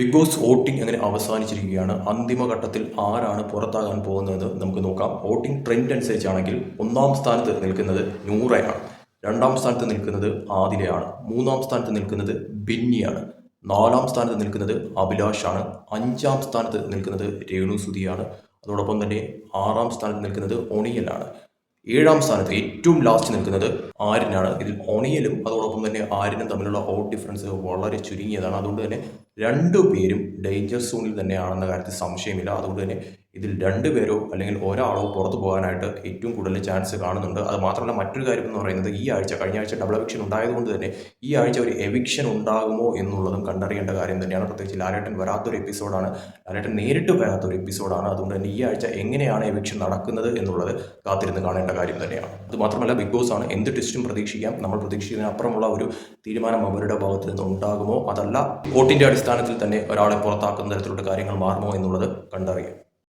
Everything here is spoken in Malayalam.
ബിഗ് ബോസ് വോട്ടിംഗ് അങ്ങനെ അവസാനിച്ചിരിക്കുകയാണ് അന്തിമഘട്ടത്തിൽ ആരാണ് പുറത്താകാൻ പോകുന്നതെന്ന് നമുക്ക് നോക്കാം. വോട്ടിംഗ് ട്രെൻഡ് അനുസരിച്ചാണെങ്കിൽ ഒന്നാം സ്ഥാനത്ത് നിൽക്കുന്നത് നൂറയാണ്. രണ്ടാം സ്ഥാനത്ത് നിൽക്കുന്നത് ആദിലയാണ്. മൂന്നാം സ്ഥാനത്ത് നിൽക്കുന്നത് ബിന്നിയാണ്. നാലാം സ്ഥാനത്ത് നിൽക്കുന്നത് അഭിലാഷാണ്. അഞ്ചാം സ്ഥാനത്ത് നിൽക്കുന്നത് രേണു സുധിയാണ് അതോടൊപ്പം തന്നെ ആറാം സ്ഥാനത്ത് നിൽക്കുന്നത് ഒണിയലാണ്. ഏഴാം സ്ഥാനത്ത് ഏറ്റവും ലാസ്റ്റ് നിൽക്കുന്നത് ആര്യനാണ്. ഇതിൽ ഒണിയലും അതോടൊപ്പം തന്നെ ആര്യനും തമ്മിലുള്ള ഹോട്ട് ഡിഫറൻസ് വളരെ ചുരുങ്ങിയതാണ്. അതുകൊണ്ട് തന്നെ രണ്ടു പേരും ഡേഞ്ചർ സോണിൽ തന്നെയാണെന്ന കാര്യത്തിൽ സംശയമില്ല. അതുകൊണ്ട് തന്നെ ഇതിൽ രണ്ടുപേരോ അല്ലെങ്കിൽ ഒരാളോ പുറത്തു പോകാനായിട്ട് ഏറ്റവും കൂടുതൽ ചാൻസ് കാണുന്നുണ്ട്. അത് മാത്രമല്ല മറ്റൊരു കാര്യം എന്ന് പറയുന്നത് ഈ ആഴ്ച കഴിഞ്ഞ ആഴ്ച ഡബിൾ എവിക്ഷൻ ഉണ്ടായതുകൊണ്ട് തന്നെ ഈ ആഴ്ച ഒരു എവിക്ഷൻ ഉണ്ടാകുമോ എന്നുള്ളതും കണ്ടറിയേണ്ട കാര്യം തന്നെയാണ്. പ്രത്യേകിച്ച് ലാലേട്ടൻ വരാത്തൊരു എപ്പിസോഡാണ് ലാലേട്ടൻ നേരിട്ട് വരാത്തൊരു എപ്പിസോഡാണ് അതുകൊണ്ട് തന്നെ ഈ ആഴ്ച എങ്ങനെയാണ് എവിക്ഷൻ നടക്കുന്നത് എന്നുള്ളത് കാത്തിരുന്ന് കാണേണ്ട കാര്യം തന്നെയാണ്. അത് മാത്രമല്ല ബിഗ് ബോസ് ആണ്. എന്ത് ടെസ്റ്റും പ്രതീക്ഷിക്കാം. നമ്മൾ പ്രതീക്ഷിക്കുന്നതിനപ്പുറമുള്ള ഒരു തീരുമാനം അവരുടെ ഭാഗത്ത് നിന്ന് ഉണ്ടാകുമോ? അതല്ല വോട്ടിന്റെ അടിസ്ഥാനത്തിൽ തന്നെ ഒരാളെ പുറത്താക്കുന്ന തരത്തിലുള്ള കാര്യങ്ങൾ മാറുമോ എന്നുള്ളത് കണ്ടറിയാം.